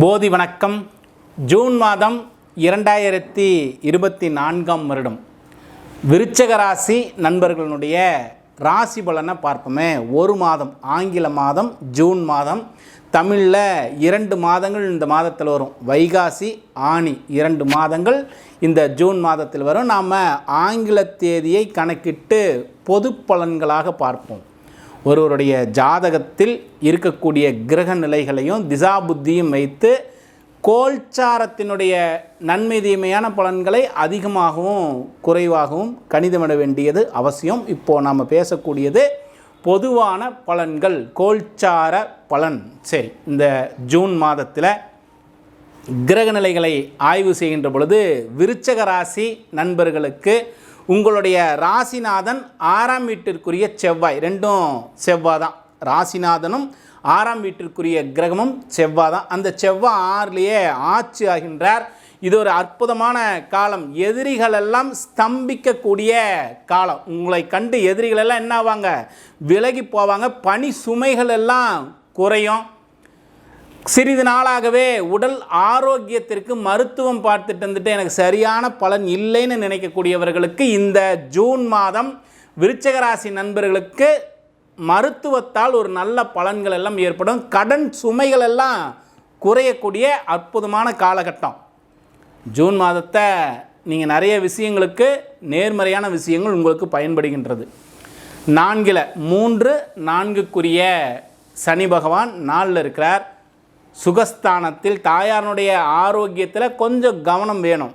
போதி வணக்கம். ஜூன் மாதம் இரண்டாயிரத்தி இருபத்தி நான்காம் வருடம். விருச்சக ராசி நண்பர்களுடைய ராசி பலனை பார்ப்போமே. ஒரு மாதம் ஆங்கில மாதம் ஜூன் மாதம். தமிழில் இரண்டு மாதங்கள் இந்த மாதத்தில் வரும். வைகாசி ஆணி இரண்டு மாதங்கள் இந்த ஜூன் மாதத்தில் வரும். நாம் ஆங்கில தேதியை கணக்கிட்டு பொது பலன்களாக பார்ப்போம். ஒருவருடைய ஜாதகத்தில் இருக்கக்கூடிய கிரக நிலைகளையும் திசா புத்தியும் வைத்து கோல்சாரத்தினுடைய நன்மை தீமையான பலன்களை அதிகமாகவும் குறைவாகவும் கணிதமிட வேண்டியது அவசியம். இப்போது நாம் பேசக்கூடியது பொதுவான பலன்கள் கோல்சார பலன். சரி இந்த ஜூன் மாதத்தில் கிரக நிலைகளை ஆய்வு செய்கின்ற பொழுது விருச்சக ராசி நண்பர்களுக்கு உங்களுடைய ராசிநாதன் ஆறாம் வீட்டிற்குரிய செவ்வாய் ரெண்டும் செவ்வாய் தான் ராசிநாதனும் ஆறாம் வீட்டிற்குரிய கிரகமும் செவ்வாய் தான் அந்த செவ்வாய் ஆறுலேயே ஆட்சி ஆகின்றார். இது ஒரு அற்புதமான காலம். எதிரிகளெல்லாம் ஸ்தம்பிக்கக்கூடிய காலம். உங்களை கண்டு எதிரிகளெல்லாம் என்ன ஆவாங்க விலகி போவாங்க. பனி சுமைகள் எல்லாம் குறையும். சிறிது நாளாகவே உடல் ஆரோக்கியத்திற்கு மருத்துவம் பார்த்துட்டு வந்துட்டு எனக்கு சரியான பலன் இல்லைன்னு நினைக்கக்கூடியவர்களுக்கு இந்த ஜூன் மாதம் விருச்சகராசி நண்பர்களுக்கு மருத்துவத்தால் ஒரு நல்ல பலன்கள் எல்லாம் ஏற்படும். கடன் சுமைகள் எல்லாம் குறையக்கூடிய அற்புதமான காலகட்டம். ஜூன் மாதத்தை நீங்கள் நிறைய விஷயங்களுக்கு நேர்மறையான விஷயங்கள் உங்களுக்கு பயன்படுகின்றது. நான்கில் மூன்று நான்குக்குரிய சனி பகவான் நாளில் இருக்கிறார். சுகஸ்தானத்தில் தாயாரனுடைய ஆரோக்கியத்தில் கொஞ்சம் கவனம் வேணும்.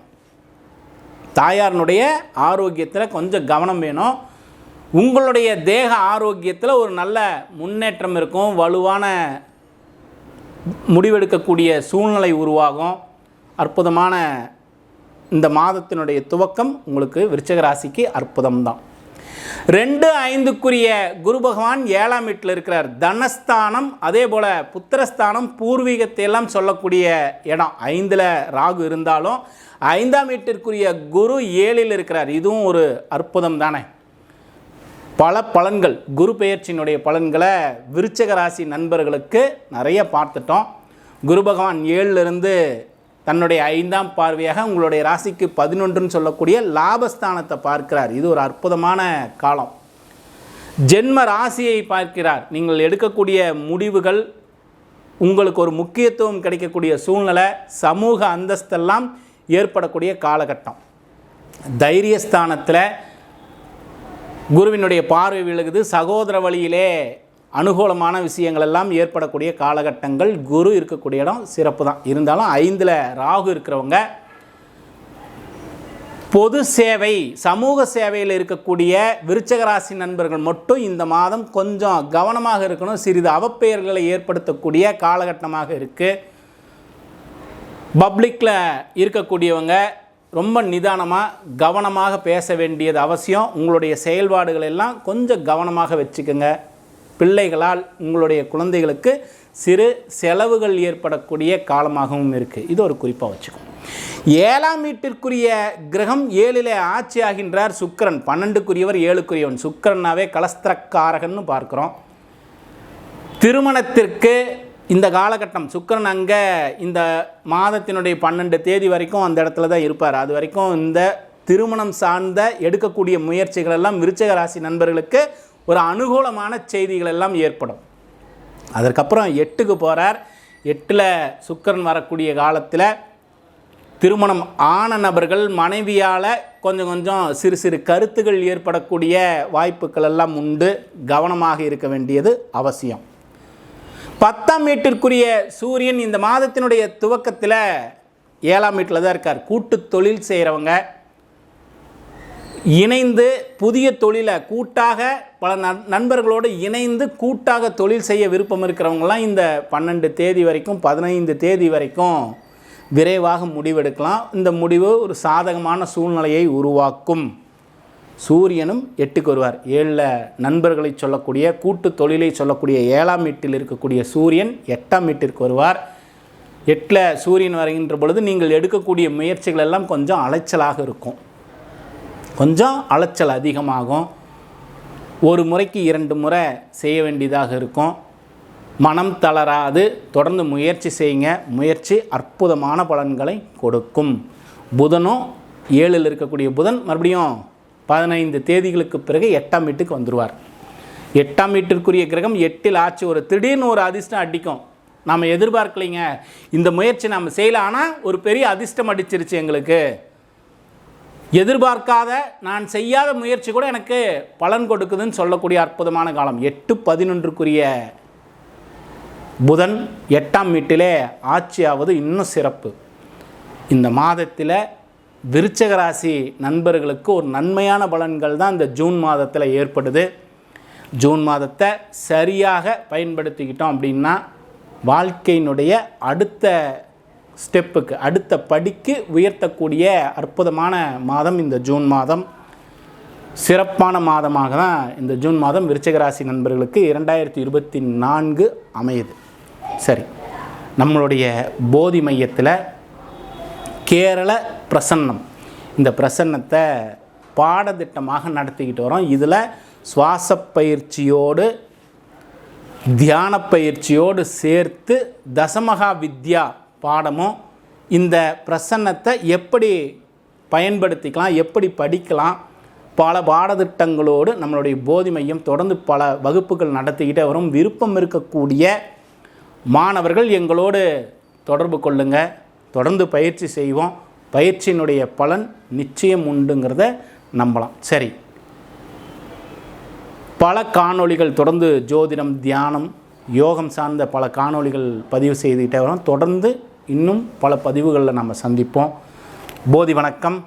தாயாரனுடைய ஆரோக்கியத்தில் கொஞ்சம் கவனம் வேணும். உங்களுடைய தேக ஆரோக்கியத்தில் ஒரு நல்ல முன்னேற்றம் இருக்கும். வலுவான முடிவெடுக்கக்கூடிய சூழ்நிலை உருவாகும். அற்புதமான இந்த மாதத்தினுடைய துவக்கம் உங்களுக்கு விருச்சக ராசிக்கு அற்புதம்தான். ரெண்டு ஐந்துக்குரிய குரு பகவான் ஏழாம் வீட்டில் இருக்கிறார். தனஸ்தானம் அதே போல் புத்திரஸ்தானம் பூர்வீகத்தை எல்லாம் சொல்லக்கூடிய இடம். ஐந்தில் ராகு இருந்தாலும் ஐந்தாம் வீட்டிற்குரிய குரு ஏழில் இருக்கிறார். இதுவும் ஒரு அற்புதம் தானே. பல பலன்கள் குரு பெயர்ச்சியினுடைய பலன்களை விருச்சக ராசி நண்பர்களுக்கு நிறைய பார்த்துட்டோம். குரு பகவான் ஏழிலிருந்து தன்னுடைய ஐந்தாம் பார்வையாக உங்களுடைய ராசிக்கு பதினொன்றுன்னு சொல்லக்கூடிய லாபஸ்தானத்தை பார்க்கிறார். இது ஒரு அற்புதமான காலம். ஜென்ம ராசியை பார்க்கிறார். நீங்கள் எடுக்கக்கூடிய முடிவுகள் உங்களுக்கு ஒரு முக்கியத்துவம் கிடைக்கக்கூடிய சூழ்நிலை சமூக அந்தஸ்தெல்லாம் ஏற்படக்கூடிய காலகட்டம். தைரியஸ்தானத்தில் குருவினுடைய பார்வை விழுகுது. சகோதர வழியிலே அனுகூலமான விஷயங்கள் எல்லாம் ஏற்படக்கூடிய காலகட்டங்கள் குரு இருக்கக்கூடிய இடம் சிறப்பு தான். இருந்தாலும் ஐந்தில் ராகு இருக்கிறவங்க பொது சேவை சமூக சேவையில் இருக்கக்கூடிய விருச்சகராசி நண்பர்கள் மட்டும் இந்த மாதம் கொஞ்சம் கவனமாக இருக்கணும். சிறிது அவப்பெயர்களை ஏற்படுத்தக்கூடிய காலகட்டமாக இருக்குது பப்ளிக்கில் இருக்கக்கூடியவங்க ரொம்ப நிதானமாக கவனமாக பேச வேண்டியது அவசியம். உங்களுடைய செயல்பாடுகள் எல்லாம் கொஞ்சம் கவனமாக வச்சுக்கோங்க. பிள்ளைகளால் உங்களுடைய குழந்தைகளுக்கு சிறு செலவுகள் ஏற்படக்கூடிய காலமாகவும் இருக்குது இது ஒரு குறிப்பாக வச்சுக்கோ. ஏழாம் வீட்டிற்குரிய கிரகம் ஏழிலே ஆட்சி ஆகின்றார் சுக்கிரன். பன்னெண்டுக்குரியவர் ஏழுக்குரியவன். சுக்கிரனாவே கலஸ்திரக்காரகன்னு பார்க்குறோம். திருமணத்திற்கு இந்த காலகட்டம் சுக்கிரன் அங்கே இந்த மாதத்தினுடைய பன்னெண்டு தேதி வரைக்கும் அந்த இடத்துல தான் இருப்பார். அது வரைக்கும் இந்த திருமணம் சார்ந்த எடுக்கக்கூடிய முயற்சிகள் எல்லாம் விருச்சக ராசி நண்பர்களுக்கு ஒரு அனுகூலமான செய்திகள் எல்லாம் ஏற்படும். அதற்கப்புறம் எட்டுக்கு போகிறார் எட்டில் சுக்கிரன் வரக்கூடிய காலத்தில் திருமணம் ஆன நபர்கள் மனைவியால் கொஞ்சம் கொஞ்சம் சிறு சிறு கருத்துகள் ஏற்படக்கூடிய வாய்ப்புகள் எல்லாம் உண்டு. கவனமாக இருக்க வேண்டியது அவசியம். பத்தாம் வீட்டிற்குரிய சூரியன் இந்த மாதத்தினுடைய துவக்கத்தில் ஏழாம் வீட்டில் தான் இருக்கார். கூட்டு தொழில் செய்கிறவங்க இணைந்து புதிய தொழிலை கூட்டாக பல நண் நண்பர்களோடு இணைந்து கூட்டாக தொழில் செய்ய விருப்பம் இருக்கிறவங்களாம் இந்த பன்னெண்டு தேதி வரைக்கும் பதினைந்து தேதி வரைக்கும் விரைவாக முடிவெடுக்கலாம். இந்த முடிவு ஒரு சாதகமான சூழ்நிலையை உருவாக்கும். சூரியனும் எட்டுக்கு வருவார். ஏழில் நண்பர்களை சொல்லக்கூடிய கூட்டு தொழிலை சொல்லக்கூடிய ஏழாம் வீட்டில் இருக்கக்கூடிய சூரியன் எட்டாம் வீட்டிற்கு வருவார். எட்டில் சூரியன் வருகின்ற பொழுது நீங்கள் எடுக்கக்கூடிய முயற்சிகள் எல்லாம் கொஞ்சம் அலைச்சலாக இருக்கும். கொஞ்சம் அலைச்சல் அதிகமாகும். ஒரு முறைக்கு இரண்டு முறை செய்ய வேண்டியதாக இருக்கும். மனம் தளராது. தொடர்ந்து முயற்சி செய்யுங்க. முயற்சி அற்புதமான பலன்களை கொடுக்கும். புதனும் ஏழில் இருக்கக்கூடிய புதன் மறுபடியும் பதினைந்து தேதிகளுக்கு பிறகு எட்டாம் வீட்டுக்கு வந்துடுவார் எட்டாம் வீட்டிற்குரிய கிரகம் எட்டில் ஆச்சு. ஒரு திடீர்னு ஒரு அதிர்ஷ்டம் அடிக்கும். நாம் எதிர்பார்க்கலைங்க. இந்த முயற்சி நம்ம செய்யல. ஆனால் ஒரு பெரிய அதிர்ஷ்டம் அடிச்சிருச்சு எங்களுக்கு. எதிர்பார்க்காத நான் செய்யாத முயற்சி கூட எனக்கு பலன் கொடுக்குதுன்னு சொல்லக்கூடிய அற்புதமான காலம். எட்டு பதினொன்றுக்குரிய புதன் எட்டாம் வீட்டிலே ஆட்சியாவது இன்னும் சிறப்பு. இந்த மாதத்தில் விருச்சக ராசி நண்பர்களுக்கு ஒரு நன்மையான பலன்கள் தான் இந்த ஜூன் மாதத்தில் ஏற்படுது. ஜூன் மாதத்தை சரியாக பயன்படுத்திக்கிட்டோம் அப்படின்னா வாழ்க்கையினுடைய அடுத்த ஸ்டெப்புக்கு அடுத்த படிக்கு உயர்த்தக்கூடிய அற்புதமான மாதம் இந்த ஜூன் மாதம். சிறப்பான மாதமாக தான் இந்த ஜூன் மாதம் விருச்சகராசி நண்பர்களுக்கு இரண்டாயிரத்தி இருபத்தி நான்கு அமையுது. சரி நம்மளுடைய போதி மையத்தில் கேரள பிரசன்னம். இந்த பிரசன்னத்தை பாடத்திட்டமாக நடத்திக்கிட்டு வரோம். இதில் சுவாச பயிற்சியோடு தியான பயிற்சியோடு சேர்த்து தசமகா வித்யா பாடமும் இந்த பிரசன்னத்தை எப்படி பயன்படுத்திக்கலாம் எப்படி படிக்கலாம் பல பாடத்திட்டங்களோடு நம்மளுடைய போதி மையம் தொடர்ந்து பல வகுப்புகள் நடத்திக்கிட்டே வரும். விருப்பம் இருக்கக்கூடிய மாணவர்கள் எங்களோடு தொடர்பு கொள்ளுங்கள் தொடர்ந்து பயிற்சி செய்வோம். பயிற்சியினுடைய பலன் நிச்சயம் உண்டுங்கிறத நம்பலாம். சரி. பல காணொளிகள் தொடர்ந்து ஜோதிடம் தியானம் யோகம் சார்ந்த பல காணொளிகள் பதிவு செய்துக்கிட்டே வரோம். தொடர்ந்து இன்னும் பல பதிவுகளில் நம்ம சந்திப்போம். போதி வணக்கம்.